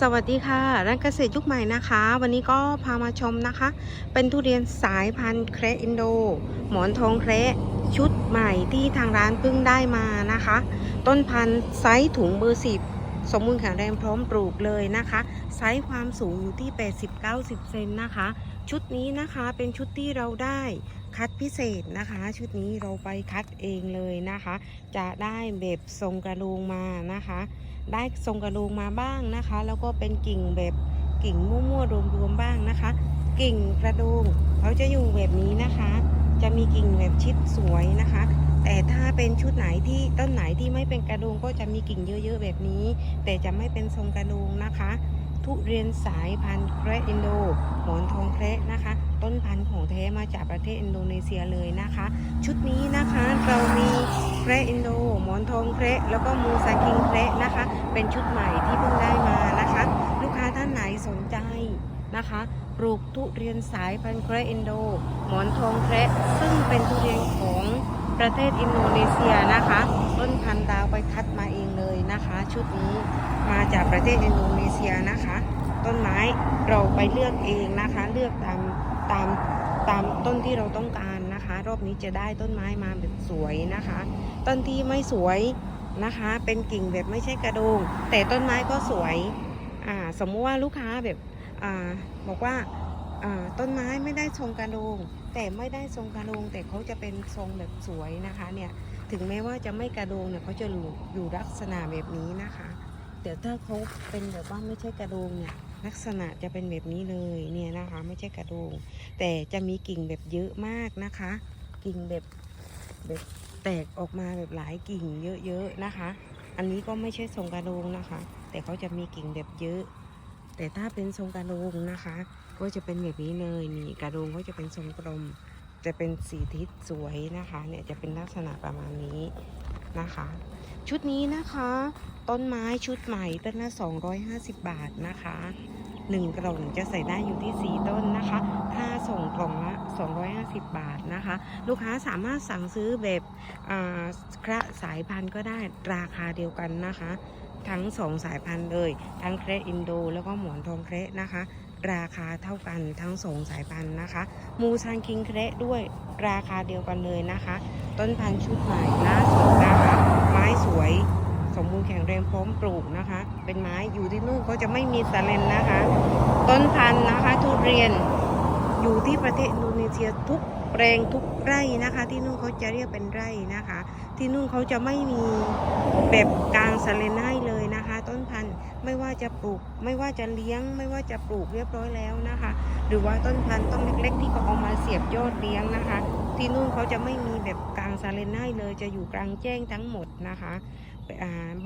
สวัสดีค่ะร้านเกษตรยุคใหม่นะคะ วันนี้ก็พามาชมนะคะ เป็นทุเรียนสายพันธุ์เครอินโด หมอนทองเครชุดใหม่ที่ทางร้านเพิ่งได้มานะคะ ต้นพันธุ์ไซส์ถุงเบอร์สิบสมบูรณ์แข็งแรงพร้อมปลูกเลยนะคะ ไซส์ความสูงอยู่ที่ 80-90 เซนนะคะ ชุดนี้นะคะเป็นชุดที่เราได้ คัดพิเศษนะคะ ชุดนี้เราไปคัดเองเลยนะคะ จะได้แบบทรงกระโดงมานะคะ ได้ทรงกระโดงมาบ้างนะคะ แล้วก็เป็นกิ่งแบบกิ่งมั่วๆรวมๆบ้างนะคะ กิ่งกระโดงเขาจะอยู่แบบนี้นะคะ จะมีกิ่งแบบชิดสวยนะคะ แต่ถ้าเป็นชุดไหนที่ต้นไหนที่ไม่เป็นกระโดงก็จะมีกิ่งเยอะๆแบบนี้ แต่จะไม่เป็นทรงกระโดงนะคะ ทุเรียนสายพันธุ์แคระอินโดหมอนทองแคระนะคะ ต้นพันธุ์ของแท้มาจากประเทศอินโดนีเซียเลยนะคะ ชุดนี้นะคะเรามีแคระอินโดหมอนทองแคระแล้วก็มูซาคิงแคระนะคะ เป็นชุดใหม่ที่เพิ่งได้มานะคะ ลูกค้าท่านไหนสนใจนะคะปลูกทุเรียนสายพันธุ์แคระอินโด หมอนทองแคระซึ่งเป็นทุเรียนของประเทศอินโดนีเซียนะคะ ต้นพันธุ์ดาวไปคัดมาเองเลยนะคะ ชุดนี้มาจากประเทศอินโดนีเซียนะคะ ต้นไม้เราไปเลือกเองนะคะ เลือกตาม ตามตามต้นที่เราต้องการนะคะ รอบนี้จะได้ต้นไม้มาแบบสวยนะคะ ต้นที่ไม่สวยนะคะ เป็นกิ่งแบบไม่ใช่กระโดง แต่ต้นไม้ก็สวยอ่าสมมุติว่าลูกค้าแบบอ่าบอกว่าอ่าต้นไม้ไม่ได้ทรงกระโดง แต่ไม่ได้ทรงกระโดง แต่เขาจะเป็นทรงแบบสวยนะคะเนี่ยถึงแม้ว่าจะไม่กระโดงเนี่ยเขาจะอยู่อยู่ลักษณะแบบนี้นะคะ แต่ถ้าเขาเป็นแบบว่าไม่ใช่กระโดงเนี่ยลักษณะจะเป็นแบบนี้เลยเนี่ยนะคะ ไม่ใช่กระโดง แต่จะมีกิ่งแบบเยอะมากนะคะ กิ่งแบบแบบแตกออกมาแบบหลายกิ่งเยอะๆนะคะ อันนี้ก็ไม่ใช่ทรงกระโดงนะคะ แต่เขาจะมีกิ่งแบบเยอะ แต่ถ้าเป็นทรงกระโดงนะคะ ก็จะเป็นแบบนี้เลยนี่กระโดงก็จะเป็นทรงกลม จะเป็นสีทิศสวยนะคะ เนี่ยจะเป็นลักษณะประมาณนี้นะคะ ชุดนี้นะคะ ต้นไม้ชุดใหม่ต้นละ 250 บาทนะคะหนึ่งกล่องจะใส่ได้อยู่ที่ 4 ต้นนะคะถ้าส่งกล่องละ 250 บาทนะคะ ลูกค้าสามารถสั่งซื้อแบบอ่าคระสายพันธุ์ก็ได้ราคาเดียวกันนะคะ ทั้ง 2 สายพันธุ์เลย ทั้งเครอินโด แล้วก็หมอนทองเครนะคะ ราคาเท่ากันทั้ง2สายพันธุ์นะคะ มูซันคิงเครด้วยราคาเดียวกันเลยนะคะ ต้นพันธุ์ชุดใหม่ล่าสุดนะคะ ม้สวย สมบูรณ์แข็งแรงพร้อมปลูกนะคะ เป็นไม้อยู่ที่นู่นเขาจะไม่มีสาเลนนะคะ ต้นพันธุ์นะคะ ทุเรียนอยู่ที่ประเทศอินโดนีเซียทุกแปลงทุกไร่นะคะ ที่นู่นเขาจะเรียกเป็นไร่นะคะ ที่นู่นเขาจะไม่มีแบบกลางสาเลนให้เลยนะคะ ต้นพันธุ์ไม่ว่าจะปลูก ไม่ว่าจะเลี้ยง ไม่ว่าจะปลูกเรียบร้อยแล้วนะคะ หรือว่าต้นพันธุ์ต้นเล็กๆ ที่เขาเอามาเสียบยอดเลี้ยงนะคะ ที่นู่นเขาจะไม่มีแบบกลาง ซาเลนให้เลยจะอยู่กลางแจ้งทั้งหมดนะคะ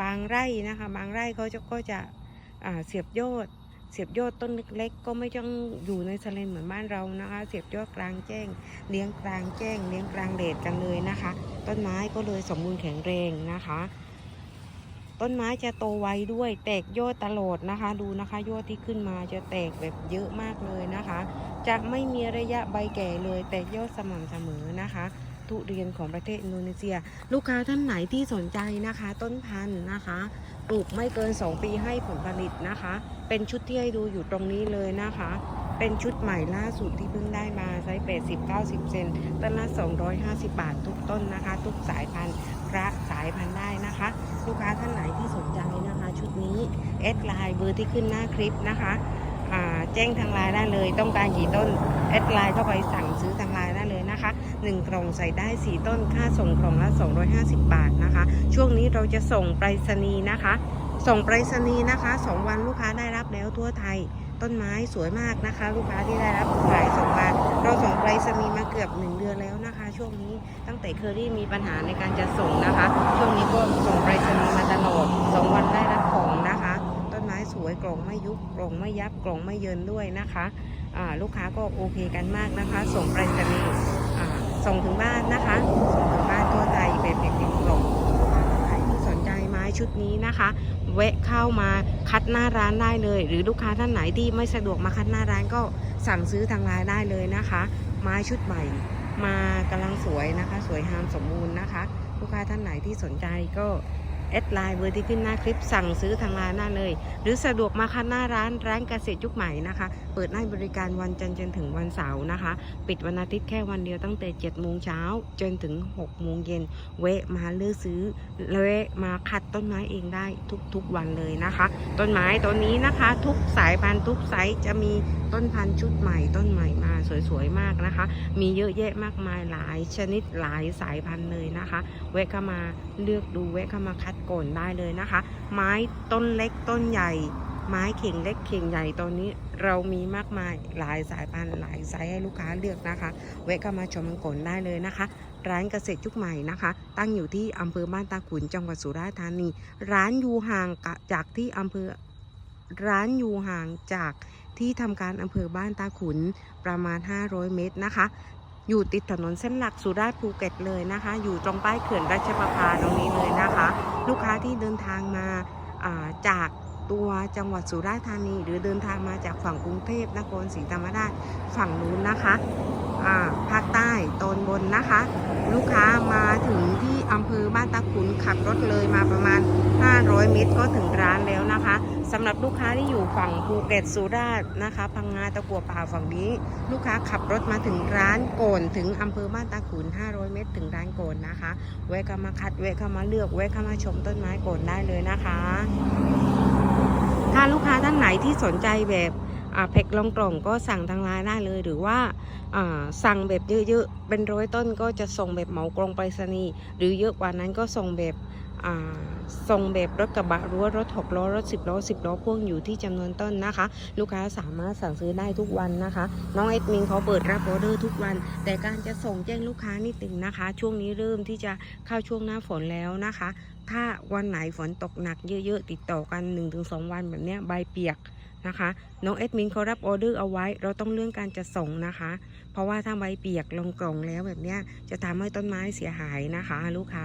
บางไร่นะคะ บางไร่เขาจะก็จะเสียบยอดเสียบยอดต้นเล็กๆ ก็ไม่ต้องอยู่ในซาเลนเหมือนบ้านเรานะคะ เสียบยอดกลางแจ้ง เลี้ยงกลางแจ้ง เลี้ยงกลางแดดกันเลยนะคะ ต้นไม้ก็เลยสมบูรณ์แข็งแรงนะคะ ต้นไม้จะโตไวด้วย แตกยอดตลอดนะคะ ดูนะคะยอดที่ขึ้นมาจะแตกแบบเยอะมากเลยนะคะ จะไม่มีระยะใบแก่เลย แตกยอดสม่ำเสมอนะคะ ทุเรียนของประเทศอินโดนีเซีย ลูกค้าท่านไหนที่สนใจนะคะ ต้นพันธุ์นะคะ ปลูกไม่เกิน 2 ปีให้ผลผลิตนะคะ เป็นชุดที่ให้ดูอยู่ตรงนี้เลยนะคะ เป็นชุดใหม่ล่าสุดที่เพิ่งได้มาไซส์80 90 เซนต้นละ 250 บาททุกต้นนะคะ ทุกสายพันธุ์พระสายพันธุ์ได้นะคะ ลูกค้าท่านไหนที่สนใจนะคะ ชุดนี้แอดไลน์เบอร์ที่ขึ้นหน้าคลิปนะคะแจ้งทางไลน์ได้เลยต้องการกี่ต้นแอดไลน์เข้าไปสั่งซื้อทาง 1กล่องใส่ได้ 4 ต้นค่าส่งกล่องละ 250 บาทนะคะ ช่วงนี้เราจะส่งไปรษณีย์นะคะ ส่งไปรษณีย์นะคะ 2 วันลูกค้าได้รับแล้วทั่วไทย ต้นไม้สวยมากนะคะ ลูกค้าที่ได้รับขายส่งมาเราส่งไปรษณีย์มาเกือบ 1 เดือนแล้วนะคะ ช่วงนี้ตั้งแต่เคอรี่มีปัญหาในการจะส่งนะคะ ช่วงนี้ก็ส่งไปรษณีย์มาตลอด2วันได้รับของนะคะต้นไม้สวยกล่องไม่ยุบกล่องไม่ยับกล่องไม่เยินด้วยนะคะลูกค้าก็โอเคกันมากนะคะ ส่งไปรษณีย์ ส่งถึงบ้านนะคะ ส่งถึงบ้านทั่วไทยแบบเด็กๆกล่องใครที่สนใจไม้ชุดนี้นะคะแวะเข้ามาคัดหน้าร้านได้เลย หรือลูกค้าท่านไหนที่ไม่สะดวกมาคัดหน้าร้านก็สั่งซื้อทางไลน์ได้เลยนะคะ ไม้ชุดใหม่ มากำลังสวยนะคะ สวยงามสมบูรณ์นะคะ ลูกค้าท่านไหนที่สนใจก็ แอดไลน์เบอร์ที่ขึ้นหน้าคลิปสั่งซื้อทางไลน์หน้าเลย หรือสะดวกมาคัดหน้าร้านร้านเกษตรยุคใหม่นะคะ เปิดให้บริการวันจันทร์จนถึงวันเสาร์นะคะ ปิดวันอาทิตย์แค่วันเดียวตั้งแต่7โมงเช้าจนถึง6โมงเย็นแวะมาเลือกซื้อแวะมาคัดต้นไม้เองได้ทุกๆวันเลยนะคะ ต้นไม้ต้นนี้นะคะ ทุกสายพันธุ์ทุกไซส์จะมีต้นพันธุ์ชุดใหม่ต้นใหม่มาสวยๆมากนะคะ มีเยอะแยะมากมายหลายชนิดหลายสายพันธุ์เลยนะคะแวะเข้ามาเลือกดูแวะเข้ามาคัดก่นได้เลยนะคะ ไม้ต้นเล็กต้นใหญ่ ไม้เข่งเล็กเข่งใหญ่ตอนนี้เรามีมากมายหลายสายพันธุ์หลายไซส์ให้ลูกค้าเลือกนะคะแวะเข้ามาชมกันก่นได้เลยนะคะ ร้านเกษตรยุคใหม่นะคะ ตั้งอยู่ที่อำเภอบ้านตาขุนจังหวัดสุราษฎร์ธานี ร้านอยู่ห่างจากที่อำเภอร้านอยู่ห่างจากที่ทำการอำเภอบ้านตาขุนประมาณ 500 เมตรนะคะ อยู่ติดถนนเส้นหลักสุราษฎร์ภูเก็ตเลยนะคะ อยู่ตรงป้ายเขื่อนราชประภาตรงนี้เลยนะคะ ลูกค้าที่เดินทางมาาจากตัวจังหวัดสุราษฎร์ธานี หรือเดินทางมาจากฝั่งกรุงเทพนครศรีธรรมราชฝั่งนู้นนะคะภาคใต้ตอนบนนะคะ ลูกค้ามาถึงที่อำเภอบ้านตาขุนขับรถเลยมาประมาณ 500 เมตรก็ถึงร้านแล้วนะคะ สำหรับลูกค้าที่อยู่ฝั่งภูเก็ตสุราษฎร์นะคะ พังงาตะกัวป่าฝั่งนี้ ลูกค้าขับรถมาถึงร้านโกนถึงอำเภอบ้านตาขุน 500 เมตร ถึงร้านโกนนะคะแวะเข้ามาคัดแวะเข้ามาเลือกแวะเข้ามาชมต้นไม้โกนได้เลยนะคะ ถ้าลูกค้าท่านไหนที่สนใจแบบอ่าแพ็คลงกล่องก็สั่งทางไลน์ได้เลยหรือว่าอ่าสั่งแบบเยอะๆเป็นร้อยต้นก็จะส่งแบบเหมากรงไปรษณีย์หรือเยอะกว่านั้นก็ส่งแบบอ่า ส่งแบบรถกระบะรือว่ารถหกล้อรถสิบล้อสิบล้อพ่วงอยู่ที่จำนวนต้นนะคะ ลูกค้าสามารถสั่งซื้อได้ทุกวันนะคะ น้องเอ็ดมินเขาเปิดรับออเดอร์ทุกวัน แต่การจะส่งแจ้งลูกค้านิดนึงนะคะ ช่วงนี้เริ่มที่จะเข้าช่วงหน้าฝนแล้วนะคะ ถ้าวันไหนฝนตกหนักเยอะๆติดต่อกัน 1-2 วันแบบเนี้ยใบเปียกนะคะน้องเอ็ดมินเขารับออเดอร์เอาไว้ เราต้องเลื่อนการจะส่งนะคะ เพราะว่าถ้าใบเปียกลงกล่องแล้วแบบเนี้ยจะทำให้ต้นไม้เสียหายนะคะ ลูกค้า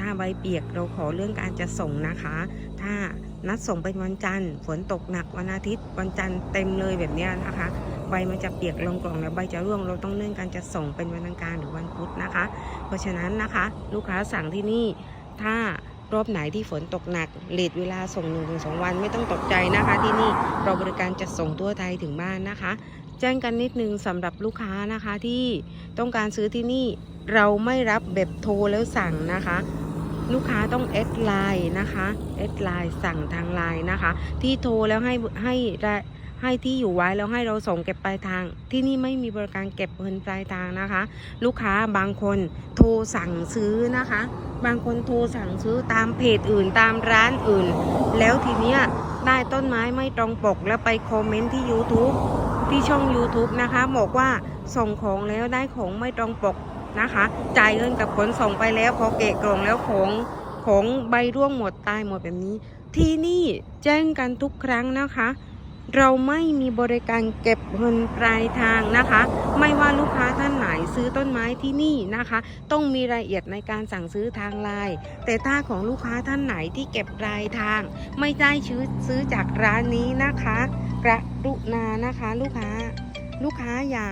ถ้าใบเปียกเราขอเรื่องการจะส่งนะคะ ถ้านัดส่งเป็นวันจันทร์ฝนตกหนักวันอาทิตย์วันจันทร์เต็มเลยแบบนี้นะคะ ใบมันจะเปียกลงกล่องแล้วใบจะร่วงเราต้องเลื่อนการจะส่งเป็นวันอังคารหรือวันพุธนะคะ เพราะฉะนั้นนะคะ ลูกค้าสั่งที่นี่ถ้ารอบไหนที่ฝนตกหนักเลทเวลาส่ง1นถึงสวันไม่ต้องตกใจนะคะ ที่นี่เราบริการจัดส่งทั่วไทยถึงบ้านนะคะ แจ้งกันนิดนึงสำหรับลูกค้านะคะที่ต้องการซื้อที่นี่ เราไม่รับแบบโทรแล้วสั่งนะคะ ลูกค้าต้องแอดไลน์นะคะแอดไลน์สั่งทางไลน์นะคะ ที่โทรแล้วให้ให้ไดให้ที่อยู่ไว้แล้วให้เราส่งเก็บปลายทาง ที่นี่ไม่มีบริการเก็บเงินปลายทางนะคะ ลูกค้าบางคนโทรสั่งซื้อนะคะ บางคนโทรสั่งซื้อตามเพจอื่นตามร้านอื่น แล้วทีเนี้ยได้ต้นไม้ไม่ตรงปกแล้วไปคอมเมนต์ที่ YouTube ที่ช่อง YouTube นะคะ บอกว่าส่งของแล้วได้ของไม่ตรงปก นะคะ จ่ายเงินกับขนส่งไปแล้วพอเกะกล่องแล้วของของใบร่วงหมดตายหมดแบบนี้ ที่นี่แจ้งกันทุกครั้งนะคะ เราไม่มีบริการเก็บเงินปลายทางนะคะ ไม่ว่าลูกค้าท่านไหนซื้อต้นไม้ที่นี่นะคะ ต้องมีรายละเอียดในการสั่งซื้อทางไลน์แต่ถ้าของลูกค้าท่านไหนที่เก็บปลายทาง ไม่ได้ซื้อซื้อจากร้านนี้นะคะกรุณานะคะ ลูกค้า ลูกค้าอย่า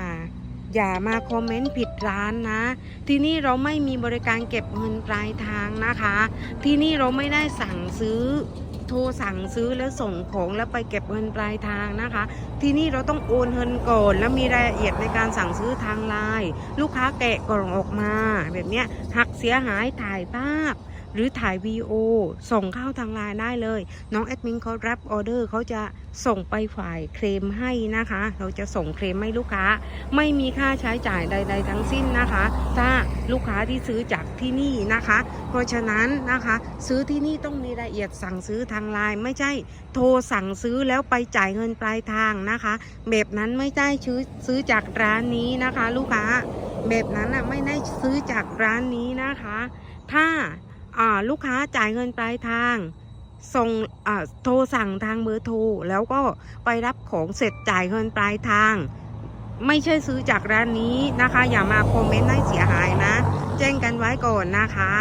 อย่ามาคอมเมนต์ผิดร้านนะ ที่นี่เราไม่มีบริการเก็บเงินปลายทางนะคะ ที่นี่เราไม่ได้สั่งซื้อโทรสั่งซื้อแล้วส่งของแล้วไปเก็บเงินปลายทางนะคะ ที่นี่เราต้องโอนเงินก่อนแล้วมีรายละเอียดในการสั่งซื้อทางไลน์ลูกค้าแกะกล่องออกมา แบบเนี้ยหักเสียหายถ่ายภาพ หรือถ่ายวีโอส่งเข้าทางไลน์ได้เลย น้องแอดมินเขารับออเดอร์เขาจะส่งไปฝ่ายเคลมให้นะคะ เราจะส่งเคลมให้ลูกค้า ไม่มีค่าใช้จ่ายใด ๆ ทั้งสิ้นนะคะ ถ้าลูกค้าที่ซื้อจากที่นี่นะคะ เพราะฉะนั้นนะคะ ซื้อที่นี่ต้องมีรายละเอียดสั่งซื้อทางไลน์ไม่ใช่ โทรสั่งซื้อแล้วไปจ่ายเงินปลายทางนะคะ แบบนั้นไม่ได้ซื้อซื้อจากร้านนี้นะคะ ลูกค้าแบบนั้นอะไม่ได้ซื้อจากร้านนี้นะคะ ถ้าอ่า ลูกค้าจ่ายเงินปลายทางส่งโทรสั่งทางเบอร์โทรแล้วก็ไปรับของเสร็จจ่ายเงินปลายทาง ไม่ใช่ซื้อจากร้านนี้นะคะ อย่ามาคอมเมนต์ให้เสียหายนะ แจ้งกันไว้ก่อนนะคะ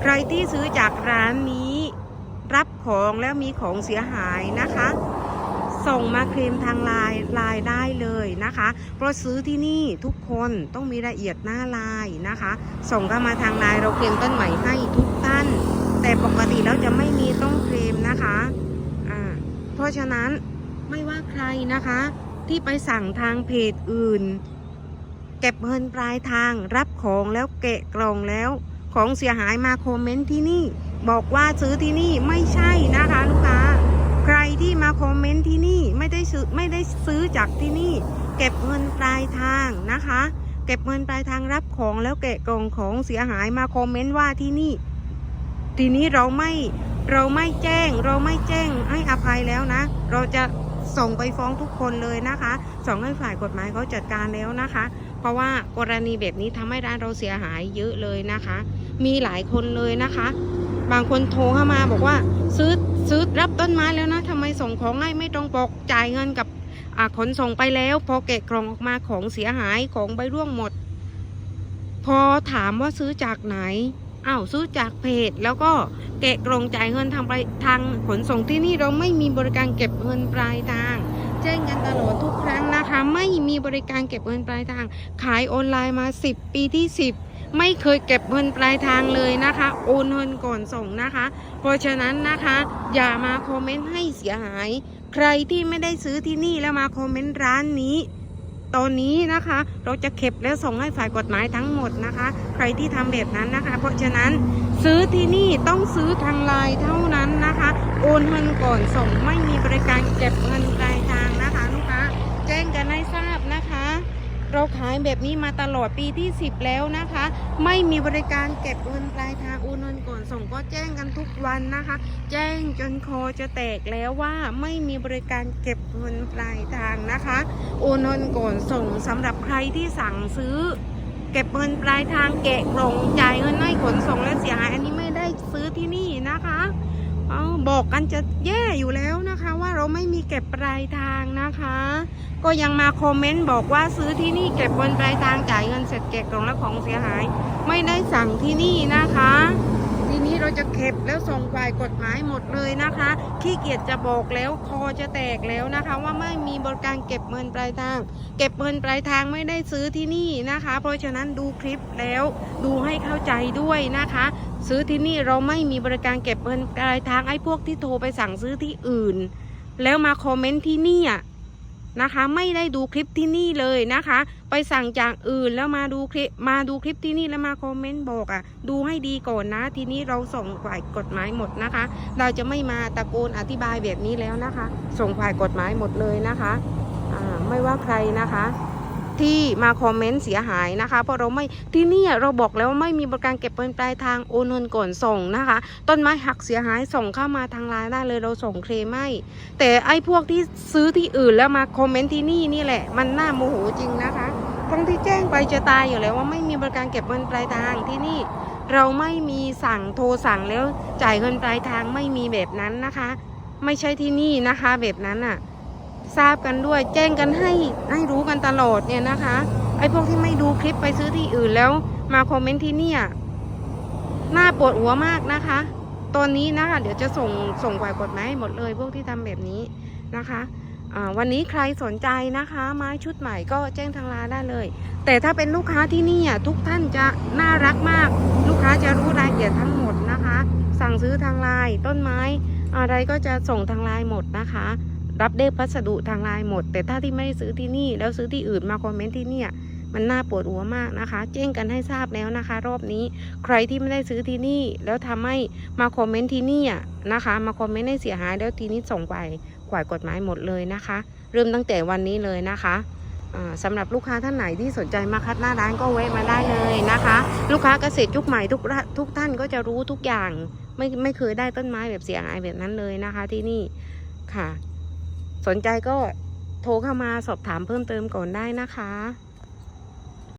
ใครที่ซื้อจากร้านนี้ รับของแล้วมีของเสียหายนะคะ ส่งมาเคลมทางไลน์ไลน์ได้เลยนะคะเพราะซื้อที่นี่ทุกคนต้องมีรายละเอียดหน้าไลน์นะคะ ส่งเข้ามาทางไลน์เราเคลมต้นใหม่ให้ทุกท่าน แต่ปกติแล้วจะไม่มีต้องเคลมนะคะอ่าเพราะฉะนั้นไม่ว่าใครนะคะ ที่ไปสั่งทางเพจอื่น เก็บเงินปลายทางรับของแล้วเกะกล่องแล้วของเสียหายมาคอมเมนต์ที่นี่ บอกว่าซื้อที่นี่ไม่ใช่นะคะลูกค้า ใครที่มาคอมเมนต์ที่นี่ไม่ได้ซื้อไม่ได้ซื้อจากที่นี่ เก็บเงินปลายทางนะคะ เก็บเงินปลายทางรับของแล้วแกะกล่องของเสียหายมาคอมเมนต์ว่าที่นี่ ทีนี้เราไม่เราไม่แจ้ง เราไม่แจ้งให้อภัยแล้วนะ เราจะส่งไปฟ้องทุกคนเลยนะคะส่งให้ฝ่ายกฎหมายเขาจัดการแล้วนะคะ เพราะว่ากรณีแบบนี้ทำให้ร้านเราเสียหายเยอะเลยนะคะ มีหลายคนเลยนะคะ บางคนโทรเข้ามาบอกว่า ซื้อซื้อรับต้นไม้แล้วนะทำไมส่งของให้ไม่ตรงปกจ่ายเงินกับขนส่งไปแล้ว พอแกะกล่องออกมาของเสียหายของใบร่วงหมด พอถามว่าซื้อจากไหนอ้าวซื้อจากเพจ แล้วก็แกะกล่องจ่ายเงินทางไปทางขนส่งที่นี่เราไม่มีบริการเก็บเงินปลายทางแจ้งกันตลอดทุกครั้งนะคะ ไม่มีบริการเก็บเงินปลายทาง ขายออนไลน์มา 10 ปีที่ 10 ไม่เคยเก็บเงินปลายทางเลยนะคะ โอนเงินก่อนส่งนะคะ เพราะฉะนั้นนะคะอย่ามาคอมเมนต์ให้เสียหาย ใครที่ไม่ได้ซื้อที่นี่แล้วมาคอมเมนต์ร้านนี้ ตอนนี้นะคะเราจะเก็บแล้วส่งให้ฝ่ายกฎหมายทั้งหมดนะคะ ใครที่ทำแบบนั้นนะคะ เพราะฉะนั้นซื้อที่นี่ต้องซื้อทางไลน์เท่านั้นนะคะ โอนเงินก่อนส่งไม่มีบริการเก็บเงิน เราขายแบบนี้มาตลอดปีที่ 10 แล้วนะคะ ไม่มีบริการเก็บเงินปลายทางโอนเงินก่อนส่งก็แจ้งกันทุกวันนะคะ แจ้งจนคอจะแตกแล้วว่าไม่มีบริการเก็บเงินปลายทางนะคะ โอนเงินก่อนส่งสำหรับใครที่สั่งซื้อ เก็บเงินปลายทางแกะกล่องจ่ายเงินให้ขนส่งและเสียหายอันนี้ไม่ได้ซื้อที่นี่นะคะ เอาบอกกันจะแย่อยู่แล้วนะคะ ว่าเราไม่มีเก็บปลายทางนะคะ ก็ยังมาคอมเมนต์บอกว่าซื้อที่นี่เก็บเงินปลายทางจ่ายเงินเสร็จแกะกล่องและของเสียหาย ไม่ได้สั่งที่นี่นะคะ ทีนี้เราจะเก็บแล้วส่งฝ่ายกฎหมายหมดเลยนะคะขี้เกียจจะบอกแล้วคอจะแตกแล้วนะคะ ว่าไม่มีบริการเก็บเงินปลายทาง เก็บเงินปลายทางไม่ได้ซื้อที่นี่นะคะ เพราะฉะนั้นดูคลิปแล้วดูให้เข้าใจด้วยนะคะ ซื้อที่นี่เราไม่มีบริการเก็บเงินปลายทางไอ้พวกที่โทรไปสั่งซื้อที่อื่น แล้วมาคอมเมนต์ที่นี่อะนะคะ ไม่ได้ดูคลิปที่นี่เลยนะคะ ไปสั่งจากอื่นแล้วมาดูคลิปมาดูคลิปที่นี่แล้วมาคอมเมนต์บอกอะ่ะ ดูให้ดีก่อนนะ ทีนี้เราส่งฝ่ายกฎหมายหมดนะคะ เราจะไม่มาตะโกนอธิบายแบบนี้แล้วนะคะ ส่งฝ่ายกฎหมายหมดเลยนะคะ อ่าไม่ว่าใครนะคะ ที่มาคอมเมนต์เสียหายนะคะ เพราะเราไม่ที่นี่เราบอกแล้วว่าไม่มีบริการเก็บเงินปลายทางโอนเงินก่อนส่งนะคะ ต้นไม้หักเสียหายส่งเข้ามาทางไลน์ได้เลยเราส่งเคลมให้แต่ไอ้พวกที่ซื้อที่อื่นแล้วมาคอมเมนต์ที่นี่นี่แหละ มันน่าโมโหจริงนะคะทั้งที่แจ้งไปจะตายอยู่แล้วว่าไม่มีบริการเก็บเงินปลายทางที่นี่ เราไม่มีสั่งโทรสั่งแล้วจ่ายเงินปลายทางไม่มีแบบนั้นนะคะ ไม่ใช่ที่นี่นะคะแบบนั้นอะ ทราบกันด้วย แจ้งกันให้ให้รู้กันตลอดเนี่ยนะคะไอ้พวกที่ไม่ดูคลิปไปซื้อที่อื่นแล้วมาคอมเมนต์ที่เนี่ยน่าปวดหัวมากนะคะ ตอนนี้นะคะ เดี๋ยวจะส่งส่งฝ่ายกฎหมายให้หมดเลย พวกที่ทำแบบนี้นะคะวันนี้ใครสนใจนะคะ ไม้ชุดใหม่ก็แจ้งทางร้านได้เลย แต่ถ้าเป็นลูกค้าที่นี่อะทุกท่านจะน่ารักมาก ลูกค้าจะรู้รายละเอียดทั้งหมดนะคะ สั่งซื้อทางไลน์ต้นไม้ อะไรก็จะส่งทางไลน์หมดนะคะ รับเด้พัสดุทางไลน์หมด แต่ถ้าที่ไม่ได้ซื้อที่นี่ แล้วซื้อที่อื่นมาคอมเมนต์ที่เนี่ยมันน่าปวดหัวมากนะคะ แจ้งกันให้ทราบแล้วนะคะ รอบนี้ใครที่ไม่ได้ซื้อที่นี่ แล้วทำให้มาคอมเมนต์ที่นี่นะคะ มาคอมเมนต์ให้เสียหายแล้วทีนี้ส่งไปขวายกฎหมายหมดเลยนะคะ เริ่มตั้งแต่วันนี้เลยนะคะสำหรับลูกค้าท่านไหนที่สนใจมาคัดหน้าร้านก็แวะมาได้เลยนะคะ ลูกค้าเกษตรยุคใหม่ทุกทุกท่านก็จะรู้ทุกอย่าง ไม่ไม่เคยได้ต้นไม้แบบเสียหายแบบนั้นเลยนะคะที่นี่ค่ะ สนใจก็โทรเข้ามาสอบถามเพิ่มเติมก่อนได้นะคะ